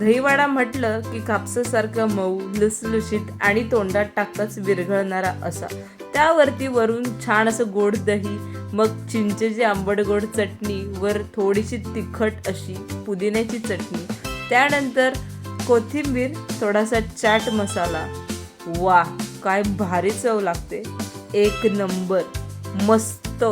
दहीवडा म्हटलं की कापसासारखं मऊ लुसलुशीत आणि तोंडात टाकताच विरघळणारा असा. त्यावरती वरून छान असं गोड दही मग चिंचेची आंबट गोड चटणी वर थोडीशी तिखट अशी पुदिन्याची चटणी त्यानंतर कोथिंबीर थोडासा चाट मसाला. वा काय भारी चव लागते. एक नंबर. मस्त.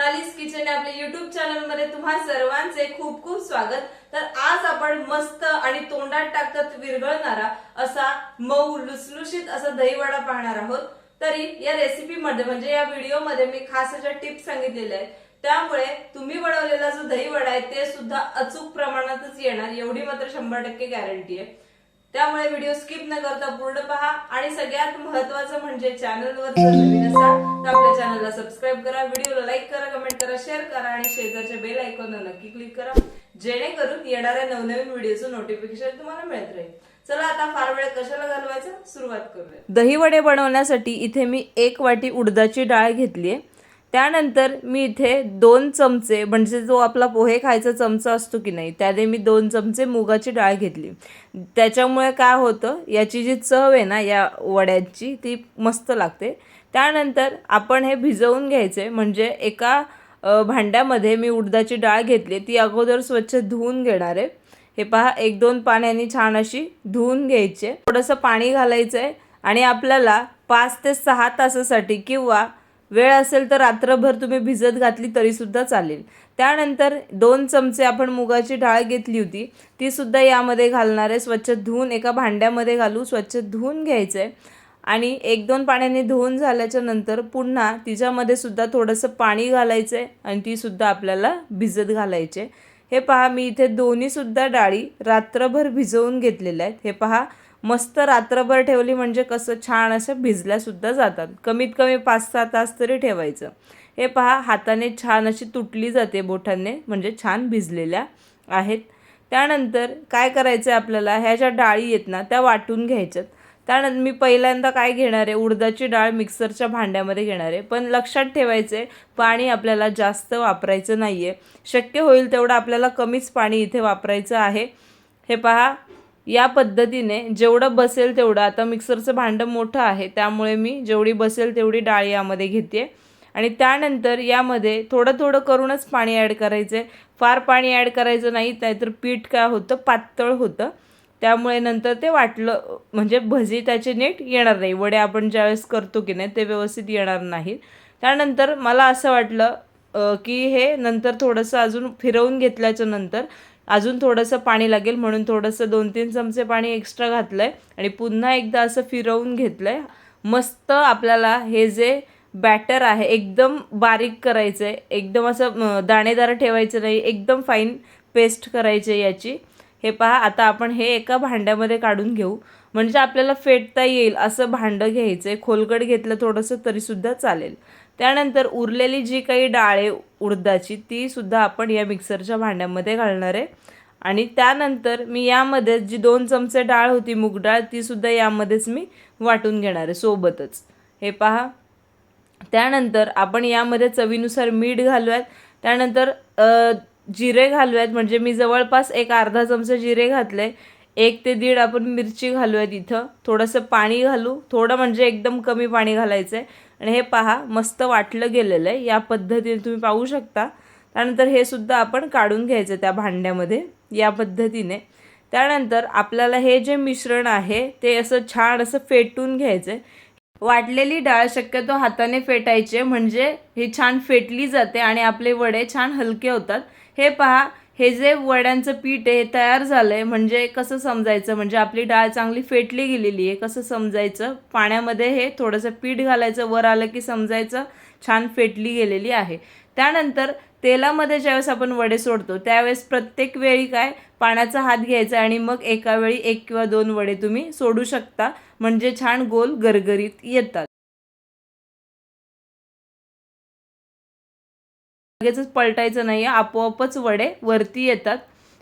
सोनालीस किचन आपल्या युट्यूब चॅनलमध्ये तुम्हा सर्वांचे खूप खूप स्वागत. तर आज आपण मस्त आणि तोंडात टाकतात विरघळणारा असा मऊ लुसलुशीत असा दहीवडा पाहणार आहोत. तरी या रेसिपी मध्ये म्हणजे या व्हिडिओमध्ये मी खास अशा टिप्स सांगितलेल्या आहेत. त्यामुळे तुम्ही बनवलेला जो दहीवडा आहे ते सुद्धा अचूक प्रमाणातच येणार. एवढी मात्र शंभर टक्के गॅरंटी आहे. त्यामुळे व्हिडिओ स्किप न करता पूर्ण पहा. आणि सगळ्यात महत्वाचं म्हणजे चॅनलवर नवीन असा तर आपल्या चॅनलला सबस्क्राईब करा व्हिडिओला लाईक करा कमेंट करा शेअर करा आणि शेजारच्या बेल आयकॉनला नक्की क्लिक करा. जेणेकरून येणाऱ्या नवनवीन व्हिडिओचं नोटिफिकेशन तुम्हाला मिळत राहील. चला आता फार वेळ कशाला घालवायचं? सुरुवात करूया दहीवडे बनवण्यासाठी इथे मी एक वाटी उडदाची डाळ घेतली आहे त्यानंतर मी इथे दोन चमचे म्हणजे जो आपला पोहे खायचा चमचा असतो की नाही त्याने मी दोन चमचे मुगाची डाळ घेतली. त्याच्यामुळे काय होतं याची जी चव आहे ना या वड्यांची ती मस्त लागते. त्यानंतर आपण हे भिजवून घ्यायचे. म्हणजे एका भांड्यामध्ये मी उडदाची डाळ घेतली. ती अगोदर स्वच्छ धुवून घेणार आहे. हे पहा एक दोन पाण्याने छान अशी धुवून घ्यायचे. थोडंसं पाणी घालायचं आहे आणि आपल्याला पाच ते सहा तासासाठी किंवा वेळ असेल तर रात्रभर तुम्ही भिजत घातली तरीसुद्धा चालेल. त्यानंतर दोन चमचे आपण मुगाची डाळ घेतली होती. ती सुद्धा यामध्ये घालणार आहे. स्वच्छ धुवून एका भांड्यामध्ये घालू स्वच्छ धुवून घ्यायचं आहे आणि एक दोन पाण्याने धुवून झाल्याच्यानंतर पुन्हा तिच्यामध्ये सुद्धा थोडंसं पाणी घालायचं आहे आणि ती सुद्धा आपल्याला भिजत घालायचे हे पहा मी इथे दोन्हीसुद्धा डाळी रात्रभर भिजवून घेतलेल्या आहेत. हे पहा मस्त रात्रभर ठेवली म्हणजे कसं छान असं भिजल्यासुद्धा जातात. कमीत कमी पाच सहा तास तरी ठेवायचं. हे पहा हाताने छान अशी तुटली जाते बोटांनी म्हणजे छान भिजलेल्या आहेत. त्यानंतर काय करायचं आहे आपल्याला? ह्या ज्या डाळी आहेत ना त्या वाटून घ्यायच्यात. त्यानंतर मी पहिल्यांदा काय घेणार आहे? उडदाची डाळ मिक्सरच्या भांड्यामध्ये घेणार आहे. पण लक्षात ठेवायचं आहे पाणी आपल्याला जास्त वापरायचं नाही आहे शक्य होईल तेवढं आपल्याला कमीच पाणी इथे वापरायचं आहे. हे पहा या पद्धतीने जेवढं बसेल तेवढं आता मिक्सरचं भांडं मोठं आहे त्यामुळे मी जेवढी बसेल तेवढी डाळ यामध्ये घेते. आणि त्यानंतर यामध्ये थोडं थोडं करूनच पाणी ॲड करायचं आहे फार पाणी ॲड करायचं नाही नाहीतर पीठ काय होतं? पातळ होतं. त्यामुळे नंतर ते वाटलं म्हणजे भजी त्याचे नीट येणार नाही. वडे आपण ज्यावेळेस करतो की नाही ते व्यवस्थित येणार नाहीत. त्यानंतर मला असं वाटलं की हे नंतर थोडंसं अजून फिरवून घेतल्याच्या नंतर अजून थोडंसं पाणी लागेल म्हणून थोडंसं दोन तीन चमचे पाणी एक्स्ट्रा घातलं आहे आणि पुन्हा एकदा असं फिरवून घेतलं आहे मस्त आपल्याला हे जे बॅटर आहे एकदम बारीक करायचं आहे एकदम असं दाणेदार ठेवायचं नाही. एकदम फाईन पेस्ट करायचं आहे याची. हे पहा आता आपण हे एका भांड्यामध्ये काढून घेऊ. म्हणजे आपल्याला फेटता येईल असं भांडं घ्यायचं आहे खोलगड घेतलं थोडंसं तरीसुद्धा चालेल. त्यानंतर उरलेली जी काही डाळ आहे उडदाची तीसुद्धा आपण या मिक्सरच्या भांड्यामध्ये घालणार आहे. आणि त्यानंतर मी यामध्ये जी दोन चमचे डाळ होती मूग डाळ तीसुद्धा यामध्येच मी वाटून घेणार आहे सोबतच. हे पहा. त्यानंतर आपण यामध्ये चवीनुसार मीठ घालूयात. त्यानंतर जिरे घालूयात. म्हणजे मी जवळपास एक अर्धा चमचा जिरे घातले. एक ते दीड आपण मिरची घालूयात इथं. थोडंसं पाणी घालू. थोडं म्हणजे एकदम कमी पाणी घालायचं आहे आणि हे पहा मस्त वाटलं गेलेलं आहे या पद्धतीने तुम्ही पाहू शकता. त्यानंतर हे सुद्धा आपण काढून घ्यायचं त्या भांड्यामध्ये या पद्धतीने. त्यानंतर आपल्याला हे जे मिश्रण आहे ते असं छान असं फेटून घ्यायचं आहे वाटलेली डाळ शक्यतो हाताने फेटायचे म्हणजे ही छान फेटली जाते आणि आपले वडे छान हलके होतात. हे पहा हे जे वड्यांचं पीठ आहे हे तयार झालं आहे म्हणजे कसं समजायचं? म्हणजे आपली डाळ चांगली फेटली गेलेली आहे. कसं समजायचं? पाण्यामध्ये हे थोडंसं पीठ घालायचं. वर आलं की समजायचं छान फेटली गेलेली आहे. त्यानंतर तेलामध्ये ज्यावेळेस आपण वडे सोडतो त्यावेळेस प्रत्येक वेळी काय? पाण्याचा हात घ्यायचा आणि मग एका वेळी एक किंवा दोन वडे तुम्ही सोडू शकता. म्हणजे छान गोल गरगरीत येतात. लगेचच पलटायचं नाही आपोआपच वडे वरती येतात.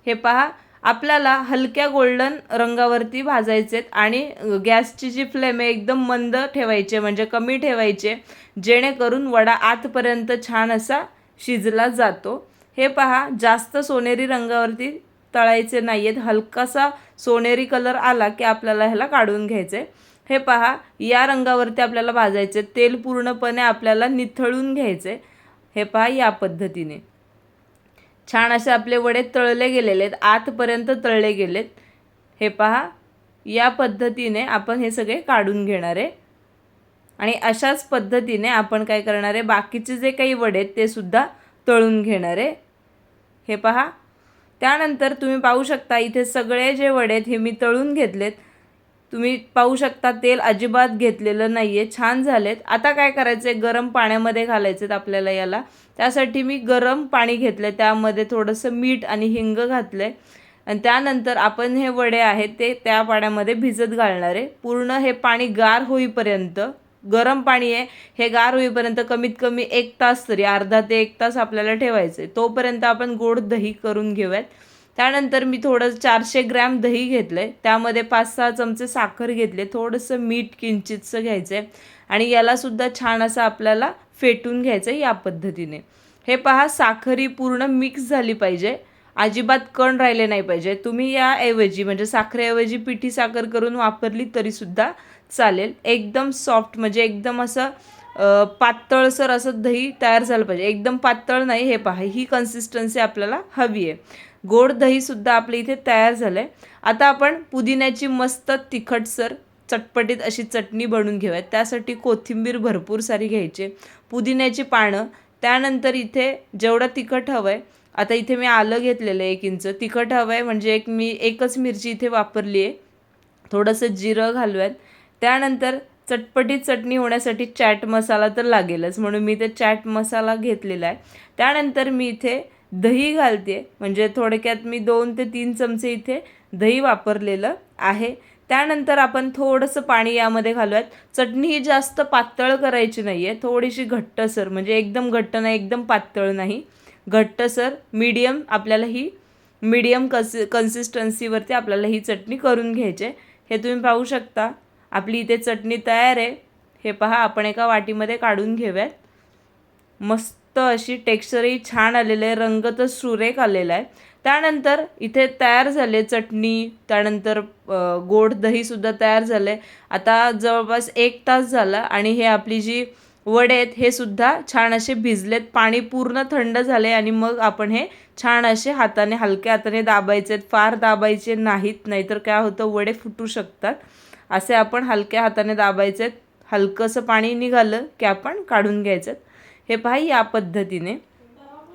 हे पहा आपल्याला हलक्या गोल्डन रंगावरती भाजायचेत आणि गॅसची जी फ्लेम आहे एकदम मंद ठेवायचे म्हणजे कमी ठेवायचे जेणेकरून वडा आतपर्यंत छान असा शिजला जातो. हे पहा जास्त सोनेरी रंगावरती तळायचे नाहीयेत हलकासा सोनेरी कलर आला की आपल्याला ह्याला काढून घ्यायचे हे पहा या रंगावरती आपल्याला भाजायचे तेल पूर्णपणे आपल्याला निथळून घ्यायचे हे पहा या पद्धतीने. छान असे आपले वडे तळले गेलेले आहेत आतपर्यंत तळले गेलेत. हे पहा या पद्धतीने आपण हे सगळे काढून घेणार आहे. आणि अशाच पद्धतीने आपण काय करणार आहे बाकीचे जे काही वडे आहेत ते सुद्धा तळून घेणार आहे. हे पहा त्यानंतर तुम्ही पाहू शकता इथे सगळे जे वडे आहेत हे मी तळून घेतलेत. तुम्ही पाहू शकता तेल अजिबात घेतलेलं नाही आहे छान झालेत. आता काय करायचं आहे गरम पाण्यामध्ये घालायचे आपल्याला याला. त्यासाठी मी गरम पाणी घेतलं त्यामध्ये थोडंसं मीठ आणि हिंग घातलं आहे आणि त्यानंतर आपण हे वडे आहेत ते त्या पाण्यामध्ये भिजत घालणार आहे. पूर्ण हे पाणी गार होईपर्यंत गरम पाणी आहे हे गार होईपर्यंत कमीत कमी एक तास तरी अर्धा ते एक तास आपल्याला ठेवायचं आहे तोपर्यंत आपण गोड दही करून घेऊयात. त्यानंतर मी थोडं चारशे ग्रॅम दही घेतलं आहे त्यामध्ये पाच सहा चमचे साखर घेतले. थोडंसं मीठ किंचितचं घ्यायचं आहे आणि यालासुद्धा छान असं आपल्याला फेटून घ्यायचं आहे या पद्धतीने. हे पहा साखरी पूर्ण मिक्स झाली पाहिजे. अजिबात कण राहिले नाही पाहिजे. तुम्ही याऐवजी म्हणजे साखरेऐवजी पिठी साखर करून वापरली तरीसुद्धा चालेल. एकदम सॉफ्ट म्हणजे एकदम असं पातळसर असं दही तयार झालं पाहिजे. एकदम पातळ नाही हे पहा. ही कन्सिस्टन्सी आपल्याला हवी आहे. गोड दहीसुद्धा आपल्या इथे तयार झालं आहे आता आपण पुदिन्याची मस्त तिखटसर चटपटीत अशी चटणी बनवून घेऊयात. त्यासाठी कोथिंबीर भरपूर सारी घ्यायची. पुदिन्याची पानं त्यानंतर इथे जेवढं तिखट हवं आहे आता इथे मी आलं घेतलेलं आहे एक इंच. तिखट हवं आहे म्हणजे एक मी एकच मिरची इथे वापरली आहे. थोडंसं जिरं घालूयात. त्यानंतर चटपटीत चटणी होण्यासाठी चॅट मसाला तर लागेलच. म्हणून मी इथे चॅट मसाला घेतलेला आहे. त्यानंतर मी इथे दही घालते. म्हणजे थोडक्यात मी दोन ते तीन चमचे इथे दही वापरलेलं आहे. त्यानंतर आपण थोडंसं पाणी यामध्ये घालूयात. चटणी ही जास्त पातळ करायची नाही आहे थोडीशी घट्टसर म्हणजे एकदम घट्ट नाही एकदम पातळ नाही. घट्टसर मीडियम आपल्याला ही मीडियम कस कन्सिस्टन्सीवरती आपल्याला ही चटणी करून घ्यायची आहे. हे तुम्ही पाहू शकता. आपली इथे चटणी तयार आहे. हे पहा आपण एका वाटीमध्ये काढून घेऊयात. मस्त अशी टेक्स्चरही छान आलेलं आहे रंग तर सुरेख आलेला आहे. त्यानंतर इथे तयार झाले चटणी त्यानंतर गोड दहीसुद्धा तयार झाले आता जवळपास एक तास झाला आणि हे आपली जी वडे आहेत हे सुद्धा छान असे भिजलेत. पाणी पूर्ण थंड झाले आणि मग आपण हे छान असे हाताने हलक्या हाताने दाबायचे आहेत. फार दाबायचे नाहीत नाहीतर काय होतं वडे फुटू शकतात. असे आपण हलक्या हाताने दाबायचे आहेत. हलकंसं पाणी निघालं की आपण काढून घ्यायचं हे पहा या पद्धतीने.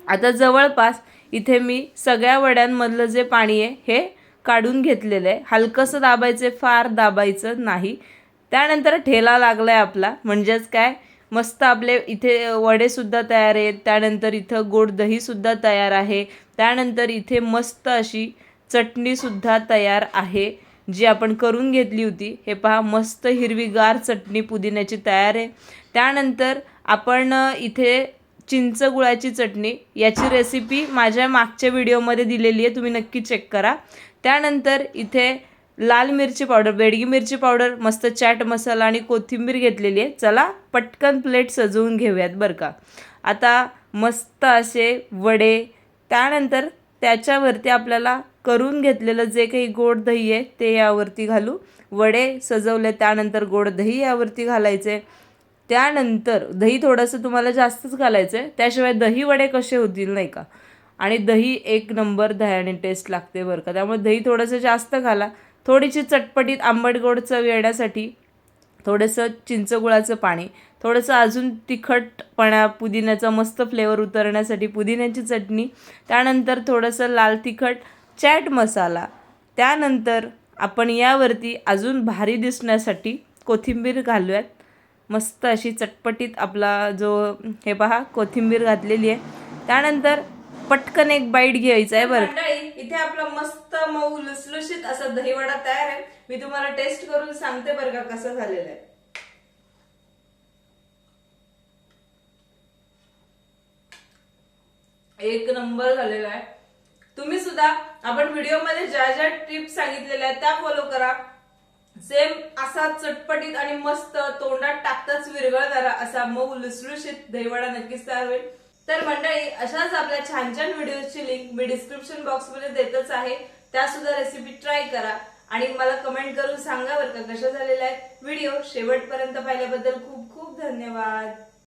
आता जवळपास इथे मी सगळ्या वड्यांमधलं जे पाणी आहे हे काढून घेतलेलं आहे. हलकंसं दाबायचं आहे, फार दाबायचं नाही. त्यानंतर ठेला लागला आहे आपला. म्हणजेच काय? मस्त आपले इथे वडेसुद्धा तयार आहेत. त्यानंतर इथं गोड दहीसुद्धा तयार आहे. त्यानंतर इथे मस्त अशी चटणीसुद्धा तयार आहे जी आपण करून घेतली होती. हे पहा मस्त हिरवीगार चटणी पुदिन्याची तयार आहे. त्यानंतर आपण इथे चिंच गुळाची चटणी याची रेसिपी माझ्या मागच्या व्हिडिओमध्ये दिलेली आहे. तुम्ही नक्की चेक करा. त्यानंतर इथे लाल मिरची पावडर बेडगी मिरची पावडर मस्त चाट मसाला आणि कोथिंबीर घेतलेली आहे. चला पटकन प्लेट सजवून घेऊयात बरं का. आता मस्त असे वडे त्यानंतर त्याच्यावरती आपल्याला करून घेतलेलं जे काही गोड दही आहे ते यावरती घालू. वडे सजवले त्यानंतर गोड दही यावरती घालायचे. त्यानंतर दही थोडंसं तुम्हाला जास्तच घालायचं आहे त्याशिवाय दही वडे कसे होतील नाही का? आणि दही एक नंबर दह्याने टेस्ट लागते बरं का. त्यामुळे दही थोडंसं जास्त घाला. थोडीशी चटपटीत आंबट गोड चव येण्यासाठी थोडंसं चिंचगुळाचं पाणी थोडंसं अजून तिखटपणा पुदिन्याचा मस्त फ्लेवर उतरण्यासाठी पुदिन्याची चटणी त्यानंतर थोडंसं लाल तिखट चॅट मसाला त्यानंतर आपण यावरती अजून भारी दिसण्यासाठी कोथिंबीर घालूयात. मस्त अशी चटपटीत आपला जो हे पहा कोथिंबीर घातलेली आहे. त्यानंतर पटकन एक बाईट घ्यायचा आहे बरं. इथे आपला मस्त मऊ लुसलुशीत असा दहीवडा तयार आहे. मी तुम्हाला टेस्ट करून सांगते बरं का कसं झालेलं आहे. एक नंबर झालेला आहे. तुम्ही सुद्धा आपण व्हिडिओमध्ये ज्या ज्या टिप्स सांगितलेल्या आहेत त्या फॉलो करा. सेम असा चटपटीत आणि मस्त तोंडात टाकताच विरघळणारा असा मऊ लुसलुशीत दहीवडा नक्कीच तयार होईल. तर मंडळी अशाच आपल्या छान छान व्हिडिओची लिंक मी डिस्क्रिप्शन बॉक्समध्ये देतच आहे. त्या सुद्धा रेसिपी ट्राय करा आणि मला कमेंट करून सांगा बरं का कशा झालेल्या आहेत. व्हिडिओ शेवटपर्यंत पाहिल्याबद्दल खूप खूप धन्यवाद.